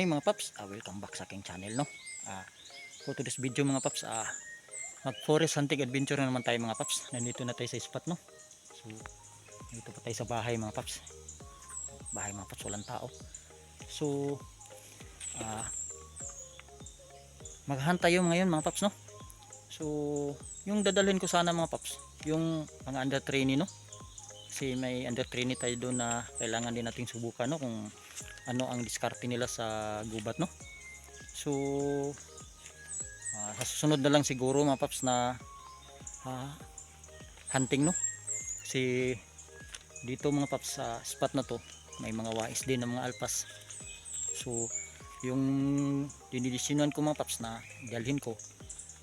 morning mga paps, uh, welcome back sa aking channel no. Ah, for today's video mga paps, ah mag forest hunting adventure na naman tayo mga paps. Nandito na tayo sa spot no. So dito pa tayo sa bahay mga paps. Bahay mga paps, walang tao. So ah maghunt tayo ngayon mga paps no. So yung dadalhin ko sana mga paps, yung mga under trainee no. Kasi may under trainee tayo doon na kailangan din nating subukan no kung ano ang diskarte nila sa gubat no? So ah, sa susunod na lang siguro mga paps na ah, hunting no? Kasi dito mga paps sa spot na to may mga wais din ng mga alpas. So yung dinidisinuan ko mga paps na dalhin ko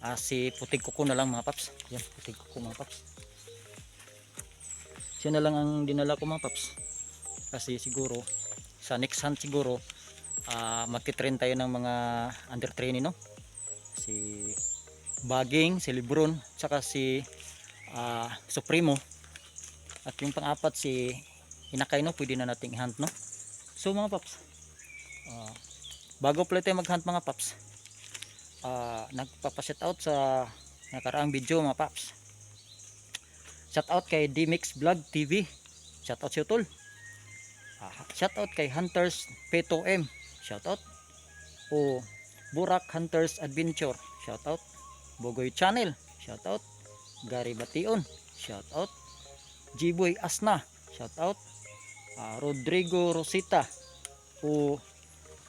ah, si putig kuko na lang mga paps. Yan putig kuko mga paps. Siya na lang ang dinala ko mga paps. Kasi siguro sa next hunt siguro uh, magkitrain tayo ng mga under training no? Si Baging, si Lebron saka si ah, Supremo. At yung pang-apat si Inakay no? Pwede na nating hunt no? So mga paps ah, bago pala tayo mag hunt mga paps uh, nagpapaset out sa nakaraang video mga paps. Shout out kay D-Mix Vlog TV shout out si Utol Ah, shoutout kay Hunters Peto M. Shoutout. O Burak Hunters Adventure. Shoutout. Bogoy Channel. Shoutout. Gary Bation. Shoutout. Jiboy Asna. Shoutout. Ah, Rodrigo Rosita. O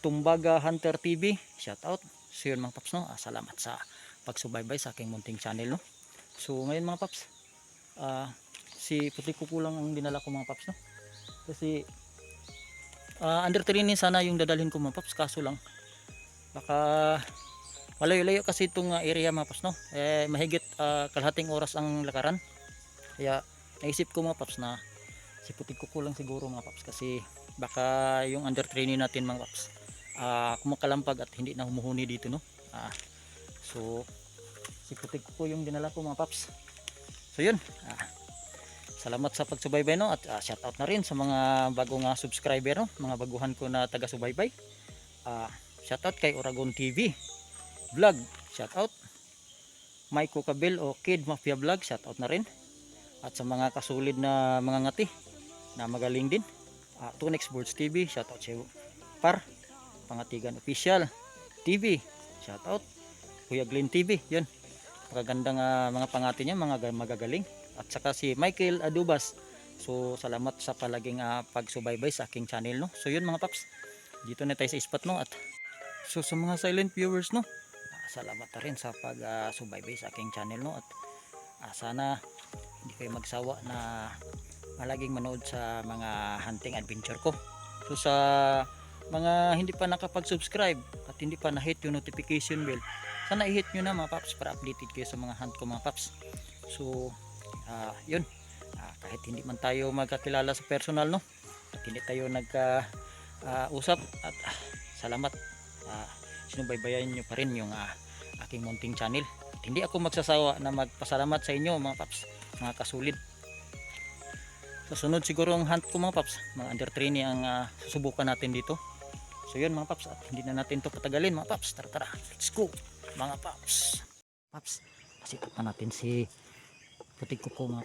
Tumbaga Hunter TV. Shoutout. So yun mga paps no. Ah, salamat sa pagsubaybay sa aking munting channel no. So ngayon mga paps. Ah, si puti kukulang ang dinala ko mga paps no. Kasi uh, under training sana yung dadalhin ko mga paps. Kaso lang baka malayo-layo kasi itong uh, area mga paps no? Eh, mahigit uh, kalahating oras ang lakaran. Kaya naisip ko mga paps na si putik ko lang siguro mga paps kasi baka yung under training natin mga paps uh, kumakalampag at hindi na humuhuni dito no? Uh, so si putik ko yung dinala ko mga paps. So yun. Uh, salamat sa pagsubaybay no? At uh, shout out na rin sa mga bagong uh, subscriber no? Mga baguhan ko na taga subaybay uh, shout out kay Oragon TV vlog. Shout out. Maiko Kabil o Kid Mafia vlog. Shout out na rin. At sa mga kasulid na mga ngati na magaling din. Uh, Tunex Sports TV shout out sa Par. Pangatigan Official TV shout out. Kuya Glenn TV yun. Magagandang uh, mga pangati niya mga magagaling at saka si Michael Adubas. So salamat sa palaging uh, pagsubaybay sa aking channel no? So yun mga paps. Dito na tayo sa spot no? At so sa mga silent viewers no? Uh, salamat na rin sa pagsubaybay uh, sa aking channel no? At uh, sana hindi kayo magsawa na malaging manood sa mga hunting adventure ko. So sa mga hindi pa nakapag-subscribe at hindi pa na-hit yung notification bell sana i-hit nyo na mga paps para updated kayo sa mga hunt ko mga paps. So uh, yun. Uh, kahit hindi man tayo magkakilala sa personal no? At hindi tayo nagka uh, usap at uh, salamat. Uh, sinubaybayan nyo pa rin yung uh, aking munting channel. At hindi ako magsasawa na magpasalamat sa inyo mga paps mga kasulid. Susunod siguro ang hunt ko mga paps mga under training ang uh, susubukan natin dito. So yun mga paps at hindi na natin to patagalin mga paps. Tara tara. Let's go mga paps. Paps pasikat na natin si putik kuko mga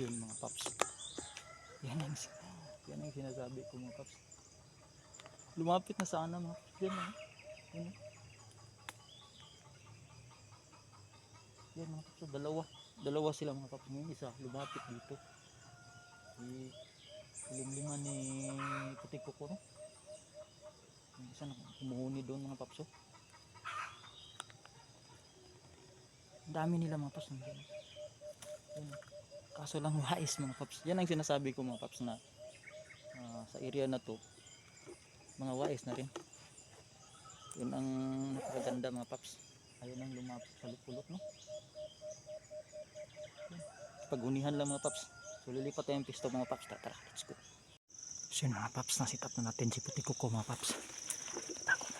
yun mga paps. Yan ang, yan ang sinasabi ko mga paps. Lumapit na sana mga paps. Yan mga. Yan, oh. yan mga paps. Dalawa. Dalawa sila mga paps. Yung isa lumapit dito. Si limliman ni puti ko no? Yung isa na kumuhuni doon mga paps. oh. Dami nila mga paps. Yan. Kaso lang wais mga paps. Yan ang sinasabi ko mga paps na ah, sa area na to mga wais na rin. Yun ang napakaganda mga paps. Ayun ang lupulot no. Pagunihan lang mga paps. So lilipat tayong pisto mga paps. Tara, tara, let's go. So yun mga paps, nasitat na natin si puti kuko mga paps. Tako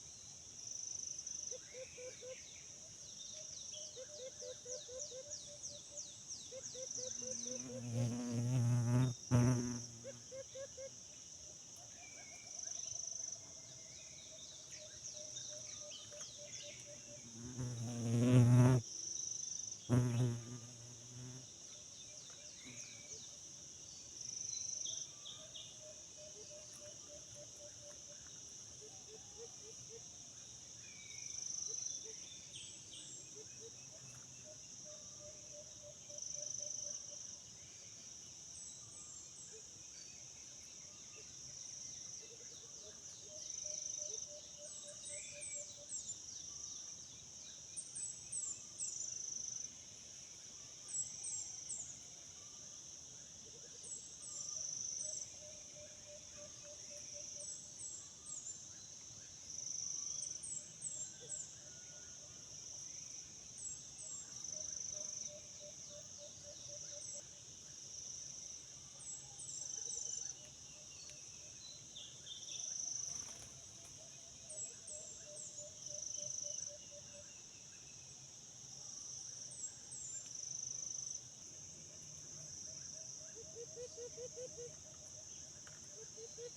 Mm-hmm.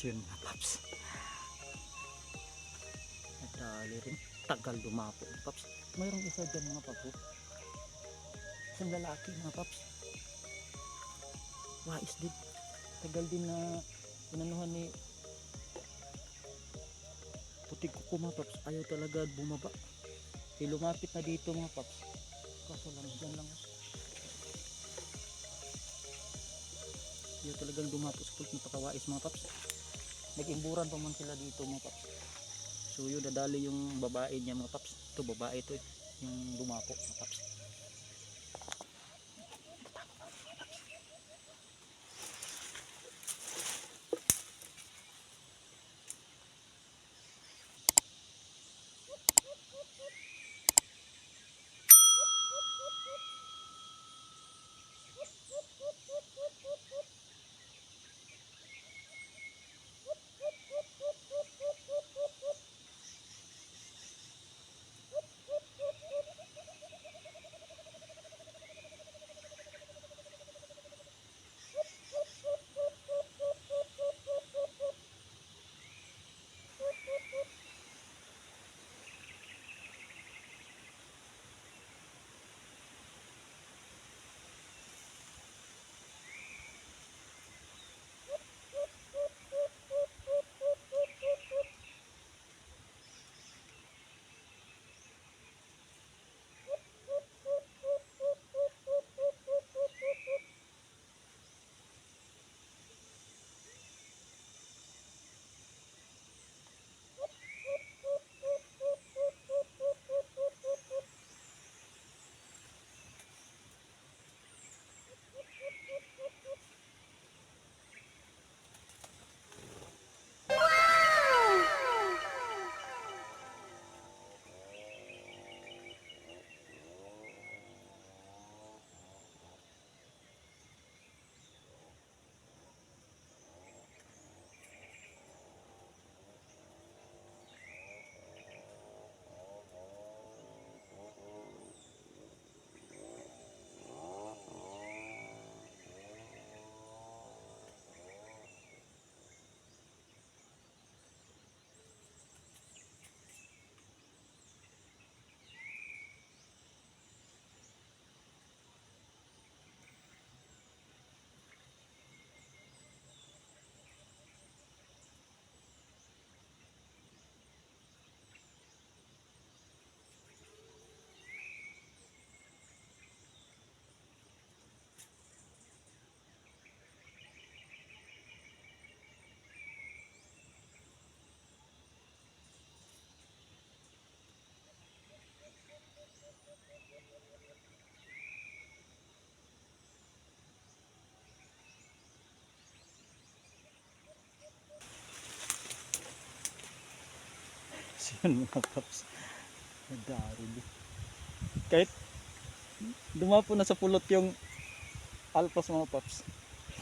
So yun mga paps. Nadali rin. Tagal dumapo paps. Mayroong isa dyan mga paps. oh. Isang lalaki mga paps. Wais din. Tagal din na inanuhan ni putik ko mga paps. Ayaw talaga bumaba. Eh, lumapit na dito mga paps. Kaso lang dyan lang. Ayaw talagang dumapo sa pulp. Napakawais mga paps nag-imburan pa man sila dito mga paps. So yun nadali yung babae niya mga paps. Ito babae ito eh, yung dumapo mga paps Yun mga paps. Nagdari din. Kahit dumapo na sa pulot yung alpas mga paps.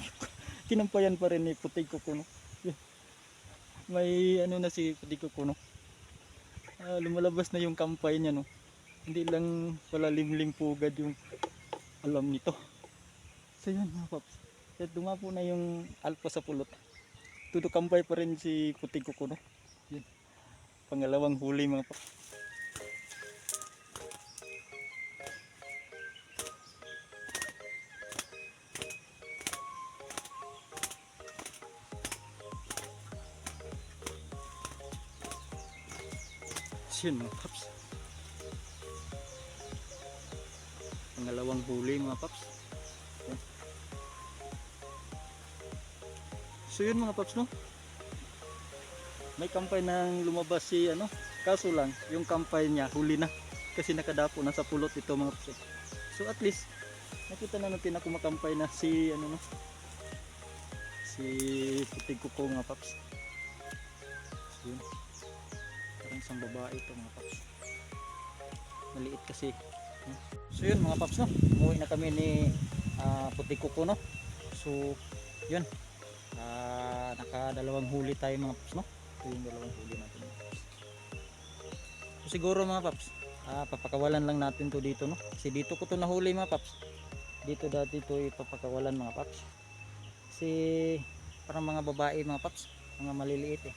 Kinampayan pa rin ni putig ko kuno. May ano na si putig ko kuno. Ah, lumalabas na yung kampay niya no. Hindi lang pala limlim pugad yung alam nito. So yun mga paps. Kahit dumapo na yung alpas sa pulot. Tudo kampay pa rin si putig ko kuno. Yun. Pangalawang huli mga paps. Yun mga paps. Pangalawang huli mga paps. So yun mga paps no. May kampay nang lumabas si ano. Kaso lang yung kampay niya huli na. Kasi nakadapo na sa pulot ito mga paps. eh. So at least nakita na natin na kumakampay na si ano no. Si putig kuko mga paps. So yun. Parang isang babae ito mga paps. Maliit kasi. So yun mga paps no. Umuwi na kami ni ah, Puti Kuko no. So yun. Ah, nakadalawang huli tayo mga paps no. Ito yung dalawang huli natin. So siguro mga paps. Ah, papakawalan lang natin to dito no. Kasi dito ko to nahuli mga paps. Dito dati to ipapakawalan mga paps. Kasi parang mga babae mga paps. Mga maliliit eh.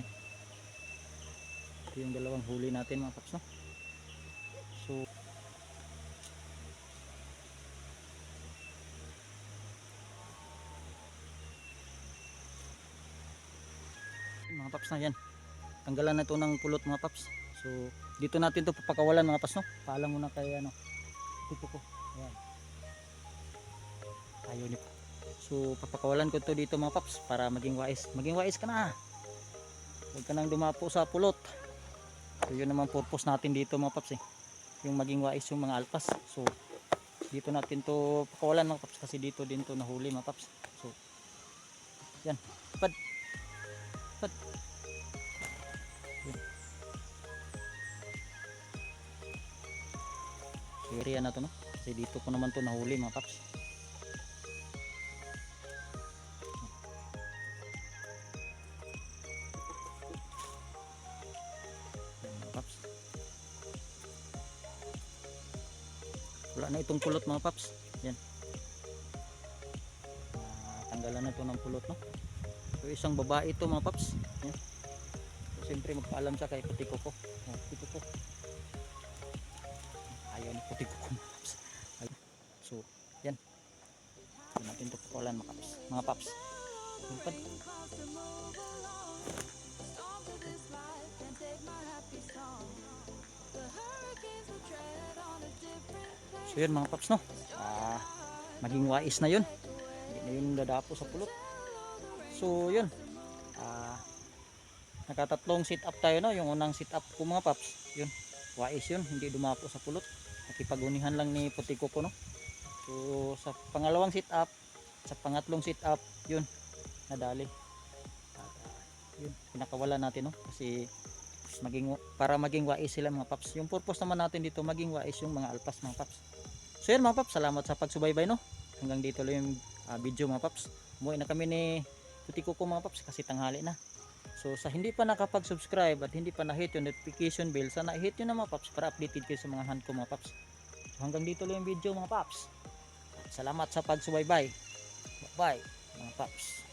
Yan. Ito yung dalawang huli natin mga paps no. So mga paps na yan. Tanggalan na ito ng pulot mga paps. So dito natin to papakawalan mga paps no. Paalam muna kay ano. Tipo ko. Ayan. Ayaw nito. So papakawalan ko to dito mga paps para maging wais. Maging wais ka na. Huwag ka nang dumapo sa pulot. So yun naman purpose natin dito mga paps eh. Yung maging wais yung mga alpas. So dito natin to pakawalan mga paps kasi dito din to nahuli mga paps. So yan. Pad. Pad. Area na to no. Kasi dito ko naman to nahuli mga paps. Mga. Wala na itong pulot mga paps. Yan. Ah, tanggalan na to ng pulot no. So isang babae ito mga paps. Yan. So, siyempre magpaalam siya kay puti ko ko. Oh, puti ko ko. Ayaw ni puti. Ayaw. So yan. Yan natin ito pakawalan mga paps. Mga paps. Lupad. So yun mga paps no. Ah, maging wais na yun. Hindi na yun dadapo sa pulot. So yun. Ah, nakatatlong sit up tayo no. Yung unang sit up ko mga paps. Yun. Wais yun. Hindi dumapo sa pulot. Nakipagunihan lang ni puti ko no. So sa pangalawang sit up, sa pangatlong sit up, yun. Nadali. At, ah, yun. Pinakawalan natin no. Kasi maging para maging wais sila mga paps. Yung purpose naman natin dito maging wais yung mga alpas mga paps. So yun mga paps, salamat sa pagsubaybay no. Hanggang dito lang yung ah, video mga paps. Umuwi na kami ni Puti Kuko mga paps kasi tanghali na. So sa hindi pa nakapag-subscribe at hindi pa na-hit yung notification bell, sana i-hit nyo na mga paps para updated kayo sa mga hand ko mga paps. Hanggang dito lang yung video mga paps. Salamat sa pagsubaybay. Bye mga paps.